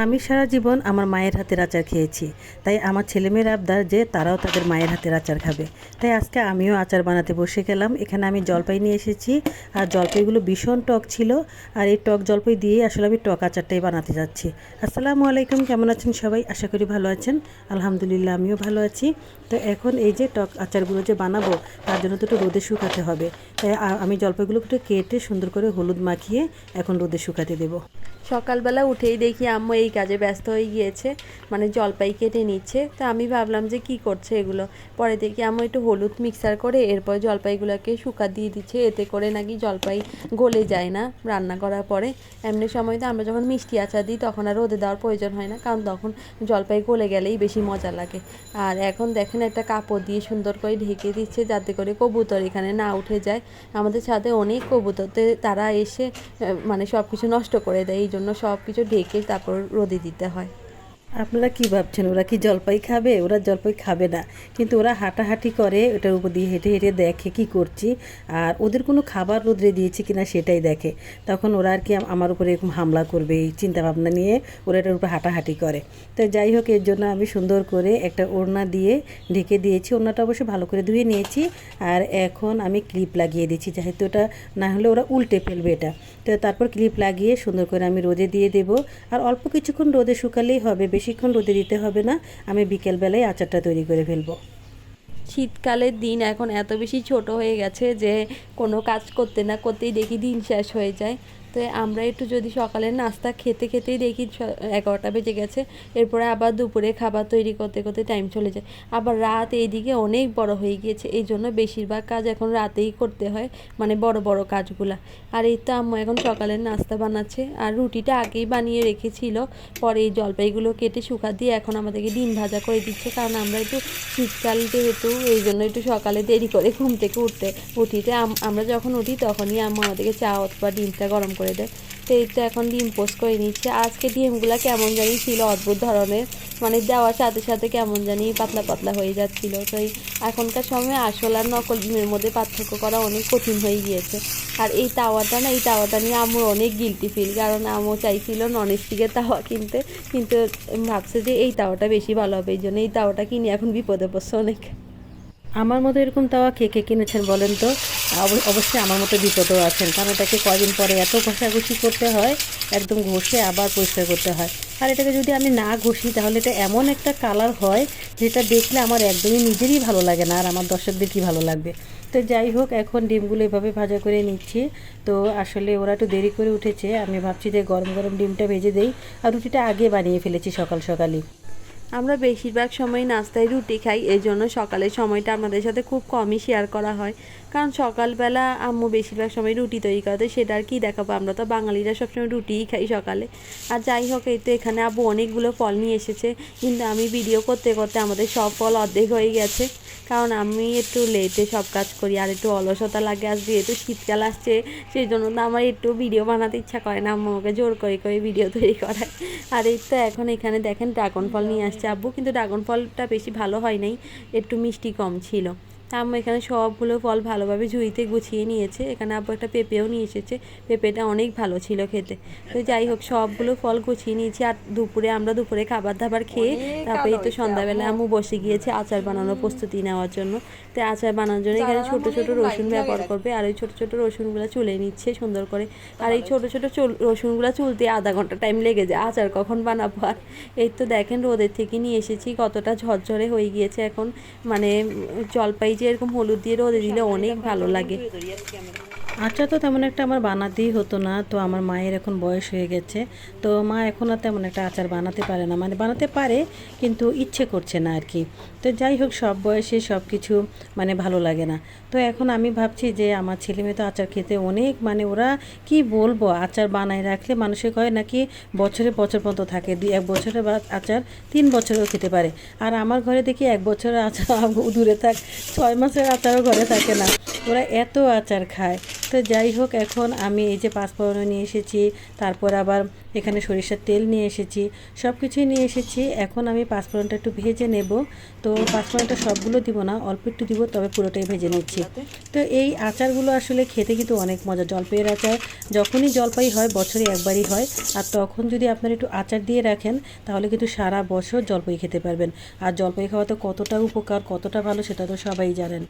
আমি সারা জীবন আমার মায়ের হাতের আচার খেয়েছি। তাই আমার ছেলেমেয়ের আবদার যে তারাও তাদের মায়ের হাতের আচার খাবে। তাই আজকে আমিও আচার বানাতে বসে গেলাম। এখানে আমি জলপাই নিয়ে এসেছি। আর জলপাইগুলো ভীষণ টক ছিল। আর এই টক জলপাই দিয়েই আসলে আমি টক আচারটাই বানাতে যাচ্ছি। আসসালামু আলাইকুম, কেমন আছেন সবাই? আশা করি ভালো আছেন। আলহামদুলিল্লাহ, আমিও ভালো আছি। তো এখন এই যে টক আচারগুলো যে বানাবো, তার জন্য তো একটু রোদে শুকাতে হবে। তাই আমি জলপাইগুলো একটু কেটে সুন্দর করে হলুদ মাখিয়ে এখন রোদে শুকাতে দেবো। সকালবেলা উঠেই দেখি আম্মু এই কাজে ব্যস্ত হয়ে গিয়েছে মানে জলপাই কেটে নিচ্ছে। তো আমি ভাবলাম যে কি করছে এগুলো? পরে দেখি আম্মু একটু হলুদ মিক্সার করে এরপর জলপাইগুলোকে শুকা দিয়ে দিচ্ছে। এতে করে নাকি জলপাই গলে যায় না রান্না করার পরে। এমনি সময় তো আমরা যখন মিষ্টি আচার দিই তখন আর রোদে দেওয়ার প্রয়োজন হয় না, কারণ তখন জলপাই গলে গেলেই বেশি মজা লাগে। আর এখন দেখেন একটা কাপড় দিয়ে সুন্দর করে ঢেকে দিচ্ছে, যাতে করে কবুতর এখানে না উঠে যায়। আমাদের ছাদে অনেক কবুতরতে তারা এসে মানে সব কিছু নষ্ট করে দেয়, এই জন্য সব কিছু ঢেকে তারপর রোদে দিতে হয়। আপনারা কি ভাবছেন? ওরা কি জলপাই খাবে? ওরা জলপাই খাবে না। কিন্তু ওরা হাঁটাহাঁটি করে ওটার উপর দিয়ে হেঁটে হেঁটে দেখে কি করছি। আর ওদের কোনো খাবার রোদ্রে দিয়েছি কিনা সেটাই দেখে। তখন ওরা আর কি আমার উপরে এরকম হামলা করবে, এই চিন্তা ভাবনা নিয়ে ওরা এটার উপর হাঁটাহাঁটি করে। তো যাই হোক, এর জন্য আমি সুন্দর করে একটা ওড়না দিয়ে ঢেকে দিয়েছি। ওড়নাটা অবশ্যই ভালো করে ধুয়ে নিয়েছি। আর এখন আমি ক্লিপ লাগিয়ে দিচ্ছি, যেহেতু ওটা না হলে ওরা উল্টে ফেলবে এটা। তো তারপর ক্লিপ লাগিয়ে সুন্দর করে আমি রোদে দিয়ে দেব। আর অল্প কিছুক্ষণ রোদে শুকালেই হবে, বেশিক্ষণ রোদে দিতে হবে না। আমি বিকেলবেলায় আচারটা তৈরি করে ফেলব। শীতকালের দিন এখন এত বেশি ছোট হয়ে গেছে যে কোনো কাজ করতে না করতেই দেখি দিন শেষ হয়ে যায়। তো আমরা একটু যদি সকালের নাস্তা খেতে খেতেই দেখি এগারোটা বেজে গেছে, এরপরে আবার দুপুরে খাবার তৈরি করতে করতে টাইম চলে যায়। আবার রাত এইদিকে অনেক বড় হয়ে গিয়েছে, এই জন্য বেশিরভাগ কাজ এখন রাতেই করতে হয় মানে বড় বড় কাজগুলা। আর এই তো আম্মু এখন সকালের নাস্তা বানাচ্ছে, আর রুটিটা আগেই বানিয়ে রেখেছিল, পরে এই জলপাইগুলো কেটে শুকা দিয়ে এখন আমাদেরকে ডিম ভাজা করে দিচ্ছে, কারণ আমরা একটু শীতকাল যেহেতু, এই জন্য একটু সকালে দেরি করে ঘুম থেকে উঠতে, উঠিতে আম- আমরা যখন উঠি তখনই আম্মু আমাদেরকে চা অথবা ডিমটা গরম করে দেয় তো এই তো এখন ডিম পোস্ট করে নিচ্ছে। আজকে ডিমগুলো কেমন জানি ছিল, অদ্ভুত ধরনের। মানে দেওয়ার সাথে সাথে কেমন জানি পাতলা পাতলা হয়ে যাচ্ছিল। তো এখনকার সময় আসল আর নকল ডিমের মধ্যে পার্থক্য করা অনেক কঠিন হয়ে গিয়েছে। আর এই তাওয়াটা না, এই তাওয়াটা নিয়ে আমার অনেক গিলটি ফিল কারণ আমও চাইছিল নন স্টিকের তাওয়া কিনতে। কিন্তু ভাবছে যে এই তাওয়াটা বেশি ভালো হবে, এই জন্য এই তাওয়াটা কিনে এখন বিপদে পড়ছে অনেক। আমার মতো এরকম তাওয়া কে কে কিনেছেন বলেন তো? অবশ্যই আমার মতো বিপদও আছেন, কারণ এটাকে কয়দিন পরে এত ঘষাঘষি করতে হয়, একদম ঘষে আবার পরিষ্কার করতে হয়। আর এটাকে যদি আমি না ঘষি, তাহলে এটা এমন একটা কালার হয়, যেটা দেখলে আমার একদমই নিজেরই ভালো লাগে না, আর আমার দর্শকদের কি ভালো লাগবে? তো যাই হোক, এখন ডিমগুলো এভাবে ভাজা করে নিচ্ছি। তো আসলে ওরা একটু দেরি করে উঠেছে, আমি ভাবছি যে গরম গরম ডিমটা ভেজে দেই। আর রুটিটা আগে বানিয়ে ফেলেছি সকাল সকালই। আমরা বেশিরভাগ সময় নাস্তায় রুটি খাই এই জন্য সকালের সময়টা আমাদের সাথে খুব কমই শেয়ার করা হয়। কারণ সকালবেলা আম্মু বেশিরভাগ সময় রুটি তৈরি করে সেটা আর কি দেখাবো আমরা তো। বাঙালিরা সবসময় রুটিই খাই সকালে। আর যাই হোক, এই তো এখানে আব্বু অনেকগুলো ফল নিয়ে এসেছে। কিন্তু আমি ভিডিও করতে করতে আমাদের সব ফল অর্ধেক হয়ে গেছে। কারণ আমি একটু লেটে সব কাজ করি আর একটু অলসতা লাগে। আর যেহেতু শীতকাল আসছে সেই জন্য তো আমার একটু ভিডিও বানাতে ইচ্ছা করে না। আম্মু আমাকে জোর করে করে ভিডিও তৈরি করায়। আর এই তো এখন এখানে দেখেন ড্রাগন ফল নিয়ে আসছে আব্বু। কিন্তু ড্রাগন ফলটা বেশি ভালো হয় নাই, একটু মিষ্টি কম ছিল। তা আম্মু এখানে সবগুলো ফল ভালোভাবে ঝুড়িতে গুছিয়ে নিয়েছে। এখানে আব্বু একটা পেঁপেও নিয়ে এসেছে। পেঁপেটা অনেক ভালো ছিল খেতে। তো যাই হোক সবগুলো ফল গুছিয়ে নিয়েছি আর দুপুরে আমরা দুপুরে খাবার দাবার খেয়ে তারপরে তো সন্ধ্যাবেলা আম্মু। বসে গিয়েছে আচার বানানোর প্রস্তুতি নেওয়ার জন্য। তো আচার বানানোর জন্য এখানে ছোট ছোট রসুন ব্যবহার করবে আর ওই ছোট ছোট রসুনগুলো চুলে নিচ্ছে সুন্দর করে। আর এই ছোট ছোট চুল রসুনগুলো চুলতে আধা ঘণ্টা টাইম লেগে যায়। আচার কখন বানাবো আর? এই তো দেখেন রোদের থেকে নিয়ে এসেছি। কতটা ঝরঝরে হয়ে গিয়েছে এখন। মানে জলপাই এরকম হলুদ দিয়ে রোদে দিলে অনেক ভালো লাগে। আচার তো তেমন একটা আমার বানাতেই হতো না, তো আমার মায়ের এখন বয়স হয়ে গেছে, তো মা এখন আর তেমন একটা আচার বানাতে পারে না মানে বানাতে পারে, কিন্তু ইচ্ছে করছে না আর কি। তো যাই হোক, সব বয়সে সব কিছু মানে ভালো লাগে না। তো এখন আমি ভাবছি যে আমার ছেলে মেয়ে তো আচার খেতে অনেক মানে ওরা কি বলব, আচার বানায় রাখলে মানুষের কয় নাকি বছরে, বছর পর্যন্ত থাকে, দুই, এক বছরের বা আচার তিন বছরেও খেতে পারে। আর আমার ঘরে দেখি এক বছরের আচার দূরে থাক, ছয় মাসের আচারও ঘরে থাকে না। ওরা এত আচার খায়। তো যাই হোক, এখন আমি এই যে পাঁচফোড়ন নিয়ে এসেছি, তারপর আবার এখানে সরিষার তেল নিয়ে এসেছি সব কিছুই নিয়ে এসেছি। এখন আমি পাঁচফোড়নটা একটু ভেজে নেব। তো পাঁচফোড়নটা সবগুলো দিব না, অল্প একটু দিব, তবে পুরোটাই ভেজে নিচ্ছি। তো এই আচারগুলো আসলে খেতে কিন্তু অনেক মজা, জলপাইয়ের আচার। যখনই জলপাই হয়, বছরে একবারই হয়। আর তখন যদি আপনারা একটু আচার দিয়ে রাখেন, তাহলে কিন্তু সারা বছর জলপাই খেতে পারবেন। আর জলপাই খাওয়া তো কতটা উপকার, কতটা ভালো, সেটা তো সবাই জানেন।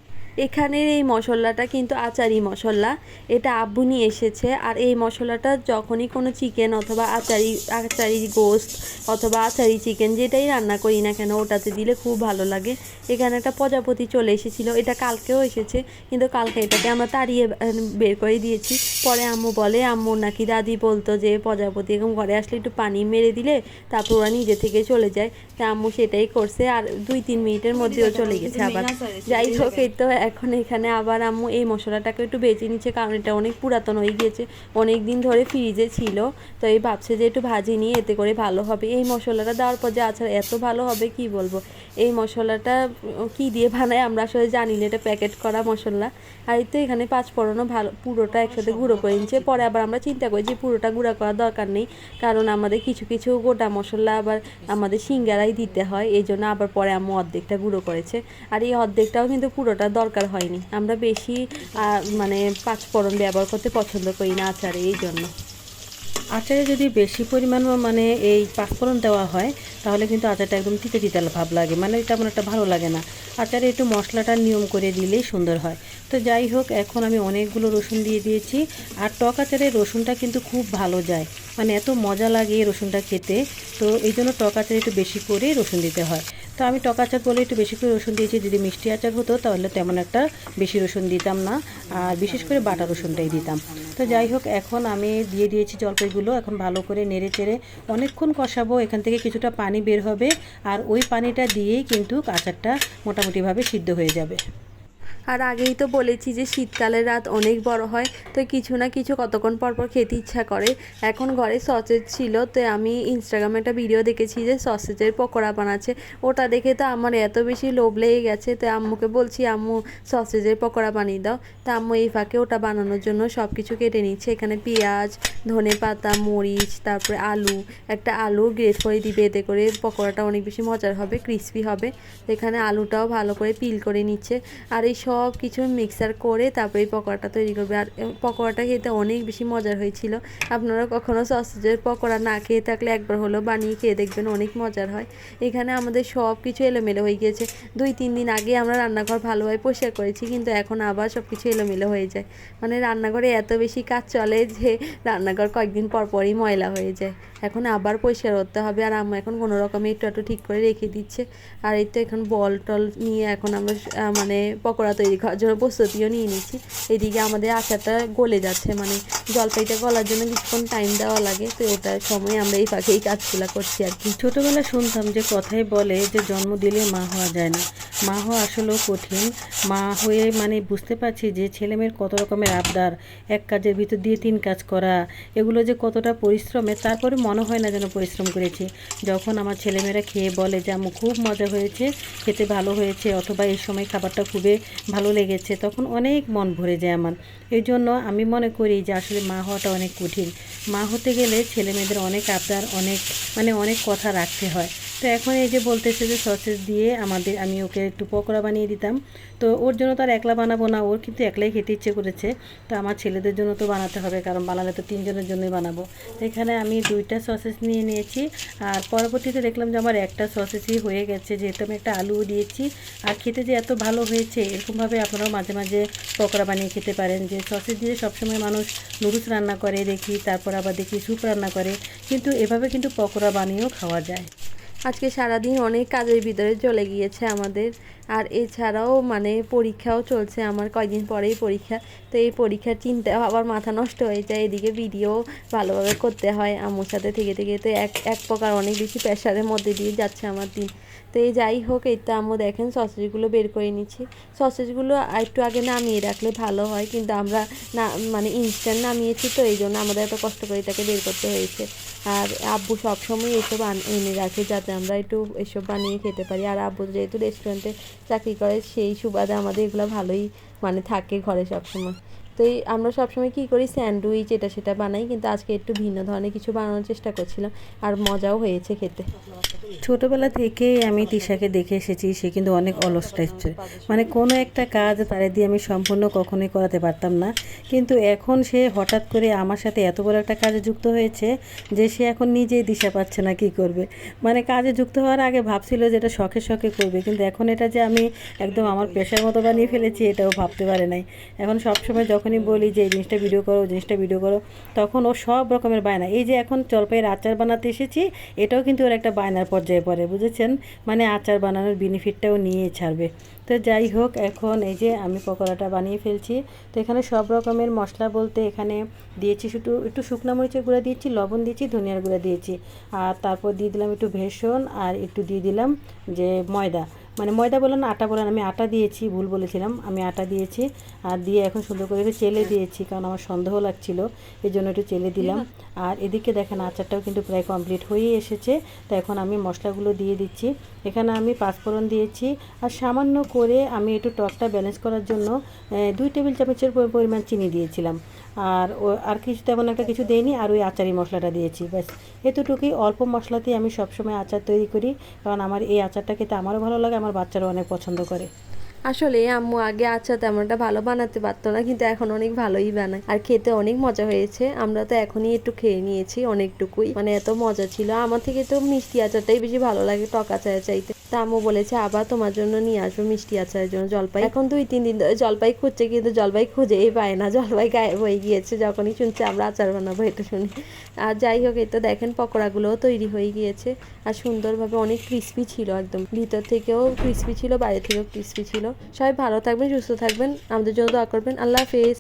এখানের এই মশলাটা কিন্তু আচারি মশলা। এটা আব্বু নিয়ে এসেছে। আর এই মশলাটা যখনই কোনো চিকেন অথবা আচারি আচারি গোস্ত অথবা আচারি চিকেন যেটাই রান্না করি না কেন, ওটাতে দিলে খুব ভালো লাগে। এখানে একটা প্রজাপতি চলে এসেছিল, এটা কালকেও এসেছে, কিন্তু কালকে এটাকে আমরা তাড়িয়ে বের করে দিয়েছি। পরে আম্মু বলে, আম্মু, নাকি দাদি বলতো যে প্রজাপতি এরকম ঘরে আসলে একটু পানি মেরে দিলে তারপর ওরা নিজে থেকে চলে যায়। তা আম্মু সেটাই করছে, আর দুই তিন মিনিটের মধ্যেও চলে গেছে আবার। যাই হোক, এই তো এখন এখানে আবার আম্মু এই মশলাটাকে একটু বেঁচে নিচ্ছে এটা অনেক পুরাতন হয়ে গিয়েছে, অনেক দিন ধরে ফ্রিজে ছিল। তো এই ভাবছে যে একটু ভাজি নিয়ে এতে করে ভালো হবে। এই মশলাটা দেওয়ার পর যে আচার এত ভালো হবে কি বলব? এই মশলাটা কি দিয়ে বানায় আমরা আসলে জানি না, এটা প্যাকেট করা মশলা। আর এই তো এখানে পাঁচ ফোড়নও ভালো, পুরোটা একসাথে গুঁড়ো করে নিচ্ছে। পরে আবার আমরা চিন্তা করি যে পুরোটা গুঁড়া করার দরকার নেই, কারণ আমাদের কিছু কিছু গোটা মশলা আবার আমাদের সিঙ্গারাই দিতে হয়। এই জন্য আবার পরে আম্মু অর্ধেকটা গুঁড়ো করেছে। আর এই অর্ধেকটাও কিন্তু পুরোটা দরকার হয়নি। আমরা বেশি মানে পাঁচ ফোড়ন ব্যবহার করতে পছন্দ করি না আচারে, এই জন্য। আচারে যদি বেশি পরিমাণ মানে এই পাঁচফোড়ন দেওয়া হয়, তাহলে কিন্তু আচারটা একদম তিতে তিতে ভাব লাগে। মানে তেমন একটা ভালো লাগে না। আচারে একটু মশলাটা নিয়ম করে দিলেই সুন্দর হয়। তো যাই হোক, এখন আমি অনেকগুলো রসুন দিয়ে দিয়েছি। আর টক আচারে রসুনটা কিন্তু খুব ভালো যায়। মানে এত মজা লাগে রসুনটা খেতে। তো এই জন্য টক আচারে একটু বেশি করে রসুন দিতে হয়। তো আমি টক আচার বলে একটু বেশি করে রসুন দিয়েছি। যদি মিষ্টি আচার হতো তাহলে তেমন একটা বেশি রসুন দিতাম না। আর বিশেষ করে বাটা রসুনটাই দিতাম। তো যাই হোক, এখন আমি দিয়ে দিয়েছি জলপাইগুলো। এখন ভালো করে নেড়ে চেড়ে অনেকক্ষণ কষাবো। এখান থেকে কিছুটা পানি বের হবে। আর ওই পানিটা দিয়েই কিন্তু আচারটা মোটামুটিভাবে সিদ্ধ হয়ে যাবে। আর আগেই তো বলেছি যে শীতকালের রাত অনেক বড় হয়, তো কিছু না কিছু কতক্ষণ পর পর খেতে ইচ্ছা করে। এখন ঘরে সসেজ ছিল, তো আমি ইনস্টাগ্রামে একটা ভিডিও দেখেছি যে সসেজের পকোড়া বানাচ্ছে। ওটা দেখে তো আমার এত বেশি লোভ লেগে গেছে, তো আম্মুকে বলছি, আম্মু সসেজের পকোড়া বানিয়ে দাও। তা আম্মু এই ফাঁকে ওটা বানানোর জন্য সব কিছু কেটে নিচ্ছে। এখানে পেঁয়াজ, ধনে পাতা, মরিচ, তারপরে আলু, একটা আলু গ্রেট করে দিবে। এতে করে পকোড়াটা অনেক বেশি মজার হবে ক্রিস্পি হবে। এখানে আলুটাও ভালো করে পিল করে নিচ্ছে। আর এই সব কিছু মিক্সার করে তারপরে এই পকোড়াটা তৈরি করবে। আর পকোড়াটা খেতে অনেক বেশি মজার হয়েছিল। আপনারা কখনো সসেজের পকোড়া না খেয়ে থাকলে একবার হলেও বানিয়ে খেয়ে দেখবেন অনেক মজার হয়। এখানে আমাদের সব কিছু এলোমেলো হয়ে গিয়েছে। দুই, তিন দিন আগে আমরা রান্নাঘর ভালোভাবে পরিষ্কার করেছি, কিন্তু এখন আবার সব কিছু এলোমেলো হয়ে যায়। মানে রান্নাঘরে এত বেশি কাজ চলে যে রান্নাঘর কয়েকদিন পর পরই ময়লা হয়ে যায়। এখন আবার পরিষ্কার করতে হবে। আর আম্মা এখন কোনো রকমে একটু একটু ঠিক করে রেখে দিচ্ছে। আর এই তো এখন বল টল নিয়ে এখন আমরা মানে পকোড়া তৈরি করার জন্য প্রস্তুতিও নিয়ে নিচ্ছি। এদিকে আমাদের আচারটা গলে যাচ্ছে। মানে জলপাইটা গলার জন্য কিছুক্ষণ টাইম দেওয়া লাগে। তো ওটার সময় আমরা এই ফাঁকে এই কাজগুলো করছি আর কি। ছোটোবেলা শুনতাম যে কথাই বলে যে জন্ম দিলে মা হওয়া যায় না। মা হওয়া আসলেও কঠিন। মা হয়ে মানে বুঝতে পারছি যে ছেলেমেয়ের কত রকমের আবদার। এক কাজের ভিতর দিয়ে তিন কাজ করা। এগুলো যে কতটা পরিশ্রমের, তারপরে মনে হয় না যেন পরিশ্রম করেছি। যখন আমার ছেলেমেয়েরা খেয়ে বলে যে আমার খুব মজা হয়েছে, খেতে ভালো হয়েছে, অথবা এই সময় খাবারটা খুবই ভালো লেগেছে, তখন অনেক মন ভরে যায় আমার। এই জন্য আমি মনে করি যে, আসলে মা হওয়াটা অনেক কঠিন। মা হতে গেলে ছেলেমেয়েদের অনেক আবদার, অনেক মানে অনেক কথা রাখতে হয়। তো এখন এই যে বলতেছে যে সসেস দিয়ে আমাদের, আমি ওকে একটু পকোড়া বানিয়ে দিতাম। তো ওর জন্য তো আর একলা বানাবো না, ওর কিন্তু একলাই খেতে ইচ্ছে করেছে। তো আমার ছেলেদের জন্য তো বানাতে হবে, কারণ বানালে তো তিনজনের জন্যই বানাবো। এখানে আমি দুইটা সসেস নিয়ে নিয়েছি। আর পরবর্তীতে দেখলাম যে আমার একটা সসেসই হয়ে গেছে, যেহেতু আমি একটা আলুও দিয়েছি। আর খেতে যে এত ভালো হয়েছে, এরকমভাবে আপনারাও মাঝে মাঝে পকোড়া বানিয়ে খেতে পারেন। যে সসেস দিয়ে সবসময় মানুষ নুডলস রান্না করে, দেখি, তারপর আবার দেখি স্যুপ রান্না করে। কিন্তু এভাবে কিন্তু পকোড়া বানিয়েও খাওয়া যায়। আজকে সারাদিন অনেক কাজের ভিতরে চলে গিয়েছে আমাদের। আর এছাড়াও মানে পরীক্ষাও চলছে আমার কয়েকদিন পরেই পরীক্ষা। তো এই পরীক্ষার চিন্তায় আবার মাথা নষ্ট হয়ে যায়। এদিকে ভিডিও ভালোভাবে করতে হয় আম্মুর সাথে থেকে থেকে। তো এক এক প্রকার অনেক বেশি প্রেশারের মধ্যে দিয়ে যাচ্ছে আমার দিন। তো এই যাই হোক, এই তো আম্মু দেখেন সসেজগুলো বের করে নিচ্ছি। সসেজগুলো একটু আগে নামিয়ে রাখলে ভালো হয়, কিন্তু আমরা না মানে ইনস্ট্যান্ট নামিয়েছি তো, এই জন্য আমাদের এত কষ্ট করে তাকে বের করতে হয়েছে। আর আব্বু সবসময় এসব এনে রাখে যাতে আমরা একটু এসব বানিয়ে খেতে পারি। আর আব্বু যেহেতু রেস্টুরেন্টে চাকরি করে, সেই সুবাদে আমাদের এগুলো ভালোই মানে থাকে ঘরে সবসময়। তো এই আমরা সবসময় কী করি? স্যান্ডউইচ, এটা সেটা বানাই। কিন্তু আজকে একটু ভিন্ন ধরনের কিছু বানানোর চেষ্টা করছিলাম। আর মজাও হয়েছে খেতে। ছোটবেলা থেকেই আমি তিশাকে দেখে এসেছি। সে কিন্তু অনেক অলস টাইপের মানে কোনো একটা কাজ তারে দিয়ে আমি সম্পূর্ণ কখনোই করাতে পারতাম না। কিন্তু এখন সে হঠাৎ করে আমার সাথে এত বড় একটা কাজে যুক্ত হয়েছে যে সে এখন নিজেই দিশা পাচ্ছে না কি করবে। মানে কাজে যুক্ত হওয়ার আগে ভাবছিল যে এটা শখে শখে করবে। কিন্তু এখন এটা যে আমি একদম আমার পেশার মতো বানিয়ে ফেলেছি, এটাও ভাবতে পারে নাই। এখন সবসময় যখনই বলি যে, এই জিনিসটা ভিডিও করো জিনিসটা ভিডিও করো, তখন ও সব রকমের বায়না। এই যে এখন জলপাইয়ের আচার বানাতে এসেছি, এটাও কিন্তু ওর একটা বায়নার পর্যায়ে পড়ে, বুঝেছেন? মানে আচার বানানোর বেনিফিটটাও নিয়ে ছাড়বে। তো যাই হোক, এখন এই যে আমি পকোড়াটা বানিয়ে ফেলছি। তো এখানে সব রকমের মশলা বলতে এখানে দিয়েছি শুধু একটু শুকনো মরিচের গুঁড়া দিয়েছি, লবণ দিয়েছি, ধনিয়ার গুঁড়া দিয়েছি। আর তারপর দিয়ে দিলাম একটু ভেষণ আর একটু দিয়ে দিলাম যে ময়দা। মানে ময়দা বলেন আটা বলেন আমি আটা দিয়েছি, ভুল বলেছিলাম, আমি আটা দিয়েছি, আর দিয়ে এখন সুন্দর করে একটু চেলে দিয়েছি, কারণ আমার সন্দেহ লাগছিল, এই জন্য একটু চেলে দিলাম। আর এদিকে দেখেন আচারটাও কিন্তু প্রায় কমপ্লিট হয়েই এসেছে, তো এখন আমি মশলাগুলো দিয়ে দিচ্ছি। এখানে আমি পাঁচফোড়ন দিয়েছি, আর সামান্য করে আমি একটু টকটা ব্যালেন্স করার জন্য দুই টেবিল চামচের পরিমাণ চিনি দিয়েছিলাম। আর ও, আর কিছু তেমন একটা কিছু দেইনি, আর ওই আচারি মশলাটা দিয়েছি, ব্যাস। এতটুকুই অল্প মশলাতেই আমি সবসময় আচার তৈরি করি, কারণ আমার এই আচারটা খেতে আমারও ভালো লাগে, আমার বাচ্চারাও অনেক পছন্দ করে। আসলে আম্মু আগে আচ্ছা তেমনটা ভালো বানাতে পারতো না, কিন্তু এখন অনেক ভালোই বানায়। আর খেতে অনেক মজা হয়েছে, আমরা তো এখনই একটু খেয়ে নিয়েছি অনেকটুকুই। মানে এত মজা ছিল, আমার থেকে তো মিষ্টি আচারটাই বেশি ভালো লাগে, টক আচার চাইতে। তা আম্মু বলেছে, আবার তোমার জন্য নিয়ে আসব মিষ্টি আচারের জন্য জলপাই। এখন দুই তিন দিন ধরে জলপাই খুঁজছে, কিন্তু জলপাই খুঁজেই পায় না। জলপাই গায়েব হয়ে গিয়েছে যখনই শুনছে আমরা আচার বানাবো এটা শুনি। আর যাই হোক, এই তো দেখেন পকোড়াগুলোও তৈরি হয়ে গিয়েছে। আর সুন্দরভাবে অনেক ক্রিস্পি ছিল একদম। ভিতর থেকেও ক্রিস্পি ছিল, বাইরে থেকেও ক্রিস্পি ছিল। সবাই ভালো থাকবেন, সুস্থ থাকবেন। আমাদের জন্য দোয়া করবেন। আল্লাহ হাফেজ।